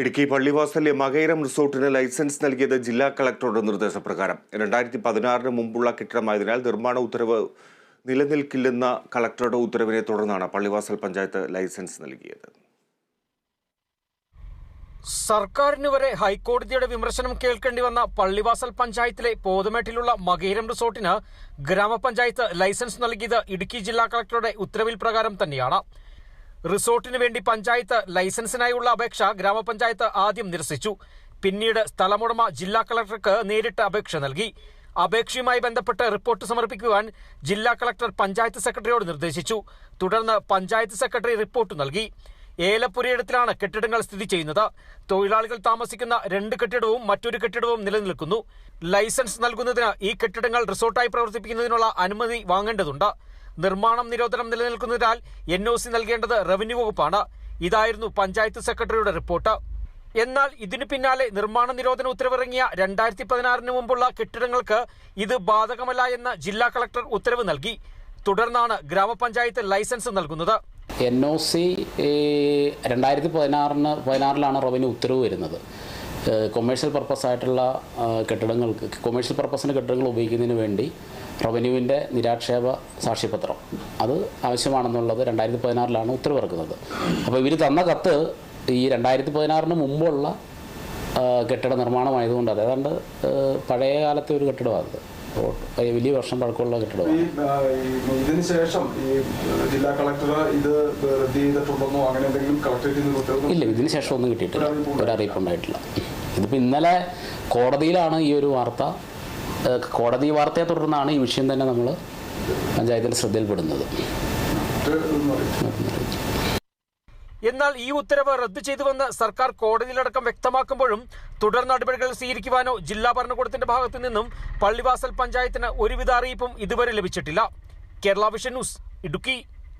Idukki പള്ളിവാസലിലെ മകൈരം റിസോർട്ടിന് licence നൽകിയത് ജില്ലാ കളക്ടറുടെ നിർദ്ദേശപ്രകാരം. രണ്ടായിരത്തി പതിനാറിന് മുമ്പുള്ള കെട്ടിടമായതിനാൽ നിർമ്മാണ ഉത്തരവ് നിലനിൽക്കില്ലെന്ന കളക്ടറുടെ ഉത്തരവിനെ തുടർന്നാണ് പള്ളിവാസൽ പഞ്ചായത്ത് ലൈസൻസ് നൽകിയത്. സർക്കാരിന് വരെ ഹൈക്കോടതിയുടെ വിമർശനം കേൾക്കേണ്ടി വന്ന പള്ളിവാസൽ പഞ്ചായത്തിലെ പോതുമേട്ടിലുള്ള മകേരം റിസോർട്ടിന് ഗ്രാമപഞ്ചായത്ത് ലൈസൻസ് നൽകിയത് ഇടുക്കി ജില്ലാ കളക്ടറുടെ ഉത്തരവിൽ പ്രകാരം തന്നെയാണ്. റിസോർട്ടിന് വേണ്ടി പഞ്ചായത്ത് ലൈസൻസിനായുള്ള അപേക്ഷ ഗ്രാമപഞ്ചായത്ത് ആദ്യം നിരസിച്ചു. പിന്നീട് സ്ഥലമുടമ ജില്ലാ കളക്ടർക്ക് നേരിട്ട് അപേക്ഷ നൽകി. അപേക്ഷയുമായി ബന്ധപ്പെട്ട് റിപ്പോർട്ട് സമർപ്പിക്കുവാൻ ജില്ലാ കളക്ടർ പഞ്ചായത്ത് സെക്രട്ടറിയോട് നിർദ്ദേശിച്ചു. തുടർന്ന് പഞ്ചായത്ത് സെക്രട്ടറി റിപ്പോർട്ട് നൽകി. ഏലപ്പുരയിടത്തിലാണ് കെട്ടിടങ്ങൾ സ്ഥിതി ചെയ്യുന്നത്. തൊഴിലാളികൾ താമസിക്കുന്ന രണ്ട് കെട്ടിടവും മറ്റൊരു കെട്ടിടവും നിലനിൽക്കുന്നു. ലൈസൻസ് നൽകുന്നതിന് ഈ കെട്ടിടങ്ങൾ റിസോർട്ടായി പ്രവർത്തിപ്പിക്കുന്നതിനുള്ള അനുമതി വാങ്ങേണ്ടതുണ്ട്. നിർമ്മാണം നിരോധനം നിലനിൽക്കുന്നതിനാൽ എൻ ഒ സി നൽകേണ്ടത് റവന്യൂ വകുപ്പാണ്. ഇതായിരുന്നു പഞ്ചായത്ത് സെക്രട്ടറിയുടെ റിപ്പോർട്ട് എന്നാൽ ഇതിനു പിന്നാലെ നിർമ്മാണ നിരോധന ഉത്തരവിറങ്ങിയ രണ്ടായിരത്തി പതിനാറിന് മുമ്പുള്ള കെട്ടിടങ്ങൾക്ക് ഇത് ബാധകമല്ല എന്ന് ജില്ലാ കളക്ടർ ഉത്തരവ് നൽകി. തുടർന്നാണ് ഗ്രാമപഞ്ചായത്ത് ലൈസൻസ് നൽകുന്നത്. എൻ ഒ സി രണ്ടായിരത്തി പതിനാറിന് പതിനാറിലാണ് റവന്യൂ ഉത്തരവ് വരുന്നത്. കൊമേഴ്ഷ്യൽ പർപ്പസ് ആയിട്ടുള്ള കെട്ടിടങ്ങൾക്ക് കൊമേഴ്ഷ്യൽ പർപ്പസിന് കെട്ടിടങ്ങൾ ഉപയോഗിക്കുന്നതിന് വേണ്ടി റവന്യൂവിന്റെ നിരാക്ഷേപ സാക്ഷ്യപത്രം അത് ആവശ്യമാണെന്നുള്ളത് രണ്ടായിരത്തി പതിനാറിലാണ് ഉത്തരവിറക്കുന്നത്. അപ്പോൾ ഇവർ തന്ന കത്ത് ഈ രണ്ടായിരത്തി പതിനാറിന് മുമ്പുള്ള കെട്ടിട നിർമ്മാണമായതുകൊണ്ട് അത് ഏതാണ്ട് പഴയ കാലത്തെ ഒരു കെട്ടിടമാണ് വലിയ വർഷം പഴക്കമുള്ള ആ, ഇതിന് ശേഷം ഈ ജില്ലാ കളക്ടർ ഇത് റദ്ദ് ചെയ്തിട്ടുണ്ടെന്നോ അങ്ങനെ എന്തെങ്കിലും കളക്ടറേറ്റ് ഇല്ല ഇതിന് ശേഷം ഒന്നും കിട്ടിയിട്ടില്ല. ഒരറിയിപ്പ് ഉണ്ടായിട്ടില്ല ഇതിപ്പോൾ ഇന്നലെ കോടതിയിലാണ് ഈ ഒരു വാർത്ത കോടതി വാർത്തയെ തുടർന്നാണ് ഈ വിഷയം തന്നെ നമ്മൾ പഞ്ചായത്തിന്റെ ശ്രദ്ധയിൽപ്പെടുന്നത്. എന്നാൽ ഈ ഉത്തരവ് റദ്ദു ചെയ്തുവെന്ന് സർക്കാർ കോടതിയിലടക്കം വ്യക്തമാക്കുമ്പോഴും തുടർ നടപടികൾ സ്വീകരിക്കുവാനോ ജില്ലാ ഭരണകൂടത്തിന്റെ ഭാഗത്തു നിന്നും പള്ളിവാസൽ പഞ്ചായത്തിന് ഒരുവിധ അറിയിപ്പും ഇതുവരെ ലഭിച്ചിട്ടില്ല. Kerala vision news Idukki.